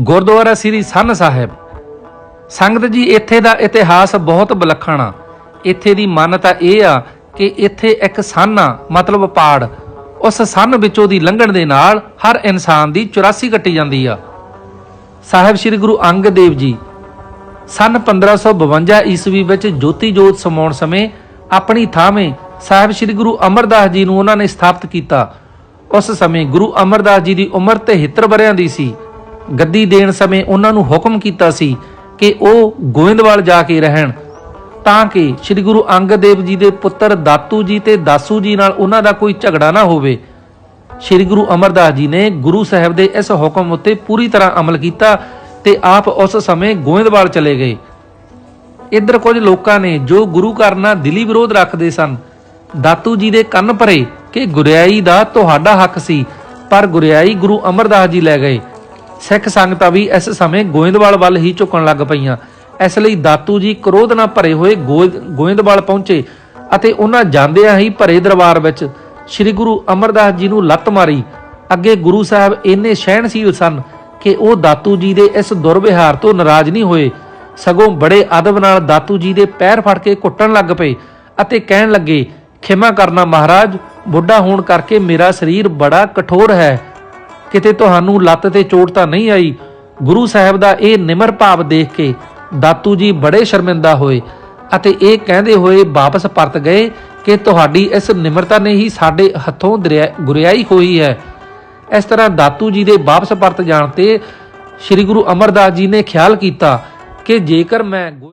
ਗੁਰਦੁਆਰਾ ਸ੍ਰੀ ਸੰਨ ਸਾਹਿਬ। ਸੰਗਤ ਜੀ, ਇੱਥੇ ਦਾ ਇਤਿਹਾਸ ਬਹੁਤ ਵਿਲੱਖਣ ਆ। ਇੱਥੇ ਦੀ ਮਾਨਤਾ ਇਹ ਆ ਕਿ ਇੱਥੇ ਇੱਕ ਸੰਨ ਆ, ਮਤਲਬ ਪਾੜ। ਉਸ ਸੰਨ ਵਿੱਚੋਂ ਦੀ ਲੰਘਣ ਦੇ ਨਾਲ ਹਰ ਇਨਸਾਨ ਦੀ 84 ਕੱਟੀ ਜਾਂਦੀ ਆ। ਸਾਹਿਬ ਸ੍ਰੀ ਗੁਰੂ ਅੰਗਦ ਦੇਵ ਜੀ, ਸਨ 1552 ਈਸਵੀ ਵਿੱਚ ਜੋਤੀ ਜੋਤ ਸਮਾਉਣ ਸਮੇਂ ਆਪਣੀ ਥਾਵੇਂ ਸਾਹਿਬ ਸ੍ਰੀ ਗੁਰੂ ਅਮਰਦਾਸ ਜੀ ਨੂੰ ਉਹਨਾਂ ਨੇ ਸਥਾਪਿਤ ਕੀਤਾ। ਉਸ ਸਮੇਂ ਗੁਰੂ ਅਮਰਦਾਸ ਜੀ ਦੀ ਉਮਰ 73 ਵਰਿਆਂ ਦੀ ਸੀ। ਗੱਦੀ ਦੇਣ ਸਮੇਂ ਉਹਨਾਂ ਨੂੰ ਹੁਕਮ ਕੀਤਾ ਸੀ ਕਿ ਉਹ ਗੋਇੰਦਵਾਲ ਜਾ ਕੇ ਰਹਿਣ, ਤਾਂ ਕਿ ਸ੍ਰੀ ਗੁਰੂ ਅੰਗਦ ਦੇਵ ਜੀ ਦੇ ਪੁੱਤਰ ਦਾਤੂ ਜੀ ਤੇ ਦਾਸੂ ਜੀ ਨਾਲ ਉਹਨਾਂ ਦਾ ਕੋਈ ਝਗੜਾ ਨਾ ਹੋਵੇ। ਸ੍ਰੀ ਗੁਰੂ ਅਮਰਦਾਸ ਜੀ ਨੇ ਗੁਰੂ ਸਾਹਿਬ ਦੇ ਇਸ ਹੁਕਮ ਉੱਤੇ ਪੂਰੀ ਤਰ੍ਹਾਂ ਅਮਲ ਕੀਤਾ ਤੇ ਆਪ ਉਸ ਸਮੇਂ ਗੋਇੰਦਵਾਲ ਚਲੇ ਗਏ। ਇੱਧਰ ਕੁਝ ਲੋਕਾਂ ਨੇ ਜੋ ਗੁਰੂ ਘਰ ਨਾਲ ਦਿਲੀ ਵਿਰੋਧ ਰੱਖਦੇ ਸਨ, ਦਾਤੂ ਜੀ ਦੇ ਕੰਨ ਭਰੇ ਕਿ ਗੁਰਿਆਈ ਦਾ ਤੁਹਾਡਾ ਹੱਕ ਸੀ, ਪਰ ਗੁਰਿਆਈ ਗੁਰੂ ਅਮਰਦਾਸ ਜੀ ਲੈ ਗਏ। ਸਿੱਖ ਸੰਗਤਾਂ ਵੀ ਇਸ ਸਮੇਂ ਗੋਇੰਦਵਾਲ ਵੱਲ ਹੀ ਝੁਕਣ ਲੱਗ ਪਈਆਂ। ਇਸ ਲਈ ਦਾਤੂ ਜੀ ਕ੍ਰੋਧ ਨਾਲ ਭਰੇ ਹੋਏ ਗੋਇ- ਗੋਇੰਦਵਾਲ ਪਹੁੰਚੇ ਅਤੇ ਉਹਨਾਂ ਜਾਂਦਿਆਂ ਹੀ ਭਰੇ ਦਰਬਾਰ ਵਿੱਚ ਸ੍ਰੀ ਗੁਰੂ ਅਮਰਦਾਸ ਜੀ ਨੂੰ ਲੱਤ ਮਾਰੀ। ਅੱਗੇ ਗੁਰੂ ਸਾਹਿਬ ਇੰਨੇ ਸਹਿਣਸ਼ੀਲ ਸਨ ਕਿ ਉਹ ਦਾਤੂ ਜੀ ਦੇ ਇਸ ਦੁਰਵਿਹਾਰ ਤੋਂ ਨਾਰਾਜ਼ ਨਹੀਂ ਹੋਏ। ਸਗੋਂ ਬੜੇ ਅਦਬ ਨਾਲ ਦਾਤੂ ਜੀ ਦੇ ਪੈਰ ਫੜ ਕੇ ਕੁੱਟਣ ਲੱਗ ਪਏ ਅਤੇ ਕਹਿਣ ਲੱਗੇ, ਖਿਮਾ ਕਰਨਾ ਮਹਾਰਾਜ, ਬੁੱਢਾ ਹੋਣ ਕਰਕੇ ਮੇਰਾ ਸਰੀਰ ਬੜਾ ਕਠੋਰ ਹੈ। ਕਿਤੇ ਤੁਹਾਨੂੰ ਲੱਤ ਤੇ ਚੋਟ ਤਾਂ ਨਹੀਂ ਆਈ? ਗੁਰੂ ਸਾਹਿਬ ਦਾ ਇਹ ਨਿਮਰ ਭਾਵ ਦੇਖ ਕੇ ਦਾਤੂ ਜੀ ਬੜੇ ਸ਼ਰਮਿੰਦਾ ਹੋਏ ਅਤੇ ਇਹ ਕਹਿੰਦੇ ਹੋਏ ਵਾਪਸ ਪਰਤ ਗਏ ਕਿ ਤੁਹਾਡੀ ਇਸ ਨਿਮਰਤਾ ਨੇ ਹੀ ਸਾਡੇ ਹੱਥੋਂ ਦਰਿਆ- ਗੁਰਿਆਈ ਹੋਈ ਹੈ। ਇਸ ਤਰ੍ਹਾਂ ਦਾਤੂ ਜੀ ਦੇ ਵਾਪਸ ਪਰਤ ਜਾਣ ਤੇ ਸ੍ਰੀ ਗੁਰੂ ਅਮਰਦਾਸ ਜੀ ਨੇ ਖਿਆਲ ਕੀਤਾ ਕਿ ਜੇਕਰ ਮੈਂ